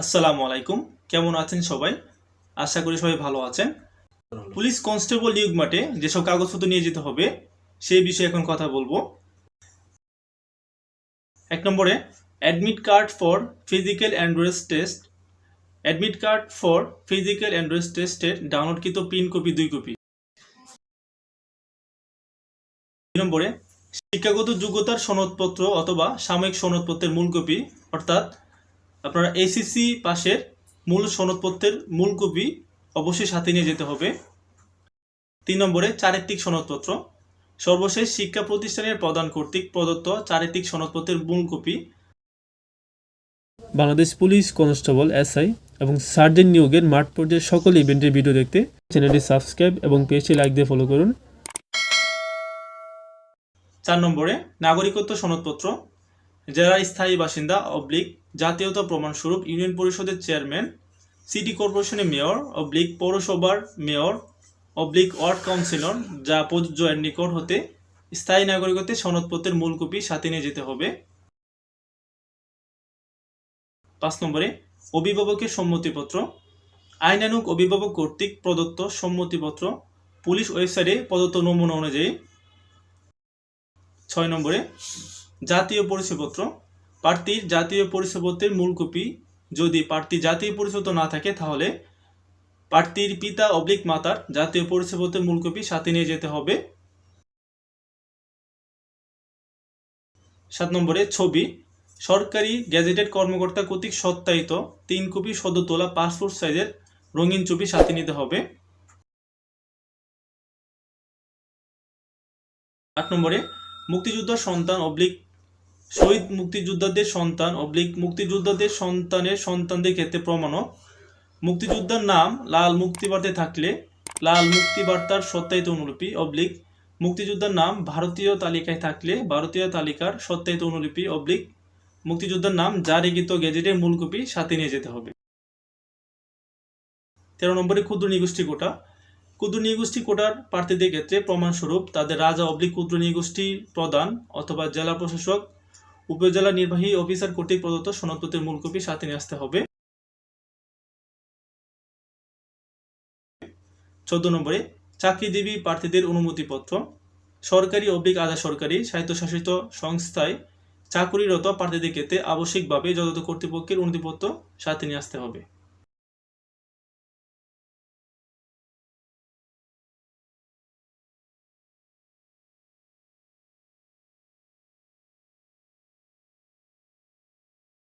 আসসালামু আলাইকুম। কেমন আছেন সবাই? আশা করি সবাই ভালো আছেন। পুলিশ কনস্টেবল নিয়োগ মাঠে যেসব কাগজপত্র নিয়ে যেতে হবে, সেই বিষয়ে এখন কথা বলব। এক নম্বরে admit card for physical endurance test admit card for physical endurance টেস্টের ডাউনলোডকৃত প্রিন্ট কপি দুই কপি দুই নম্বরে, শিক্ষাগত যোগ্যতার সনদপত্র অথবা সাময়িক সনদপত্রের মূল কপি অর্থাৎ আপনারা এসিসি পাশের মূল সনদপত্রের মূল কপি অবশ্যই সাথে নিয়ে যেতে হবে। তিন নম্বরে চারিত্রিক সনদপত্র। সর্বশেষ শিক্ষা প্রতিষ্ঠানের প্রদান কর্তৃক প্রদত্ত চারিত্রিক সনদপত্রের মূল copy. Bangladesh police constable SI এবং সার্জেন্ট নিয়োগের মাঠ পর্যায়ে সকল ইভেন্টের ভিডিও দেখতে চ্যানেলটি সাবস্ক্রাইব এবং পেজটি লাইক দিয়ে ফলো করুন। চার নম্বরে নাগরিকত্ব সনদপত্র। জেলার স্থায়ী বাসিন্দা অবলিক জাতীয়তা প্রমাণস্বরূপ ইউনিয়ন পরিষদের চেয়ারম্যান, সিটি কর্পোরেশনের মেয়র, অবলিক পৌরসভার মেয়র, অবলিক ওয়ার্ড কাউন্সিলর যা প্রযোজ্য এর নিকট হতে স্থায়ী নাগরিকত্বের সনদপত্রের মূল কপি সাথে নিয়ে যেতে হবে। পাঁচ নম্বরে, অভিভাবকের সম্মতিপত্র। আইনানুক অভিভাবক কর্তৃক প্রদত্ত সম্মতিপত্র পুলিশ ওয়েবসাইটে প্রদত্ত নমুনা অনুযায়ী। ছয় নম্বরে, জাতীয় পরিচয়পত্র। প্রার্থীর জাতীয় পরিচয়পত্রের মূল কপি। যদি প্রার্থী জাতীয় পরিচয়পত্র না থাকে, তাহলে প্রার্থীর পিতা অবলিক মাতার জাতীয় পরিচয়পত্রের মূল কপি সাথে নিয়ে যেতে হবে। সাত নম্বরে ছবি। সরকারি গ্যাজেটেড কর্মকর্তা কর্তৃক সত্যায়িত তিন কপি সদ্য তোলা পাসপোর্ট সাইজের রঙিন ছবি সাথে নিতে হবে। আট নম্বরে মুক্তিযোদ্ধার সন্তান অবলিক শহীদ মুক্তিযোদ্ধাদের সন্তান অবলিক মুক্তিযোদ্ধাদের সন্তানের সন্তানদের ক্ষেত্রে প্রমাণক মুক্তিযোদ্ধার নাম লাল মুক্তিবার্তে থাকলে লাল মুক্তিবার্তার সত্যায়িত অনুলিপি অবলিক মুক্তিযোদ্ধার নাম ভারতীয় তালিকায় থাকলে ভারতীয় তালিকার সত্যায়িত অনুলিপি অবলিক মুক্তিযোদ্ধার নাম জারিকৃত গেজেটের মূল কপি সাথে নিয়ে যেতে হবে। তেরো নম্বরে ক্ষুদ্র নিগোষ্ঠী কোটা। ক্ষুদ্র নিগোষ্ঠী কোটার প্রার্থীদের ক্ষেত্রে প্রমাণস্বরূপ তাদের রাজা অবলিক ক্ষুদ্র নিগোষ্ঠী প্রদান অথবা জেলা প্রশাসক উপজেলা নির্বাহী অফিসার কর্তৃক প্রদত্ত সনদপত্রের মূল কপি সাথে নিয়ে আসতে হবে। চোদ্দ নম্বরে, চাকরিজীবী প্রার্থীদের অনুমতিপত্র। সরকারি অবলিক আধা সরকারি স্বায়ত্তশাসিত সংস্থায় চাকুরিরত প্রার্থীদের ক্ষেত্রে আবশ্যিকভাবে যথাযথ কর্তৃপক্ষের অনুমতিপত্র সাথে নিয়ে আসতে হবে।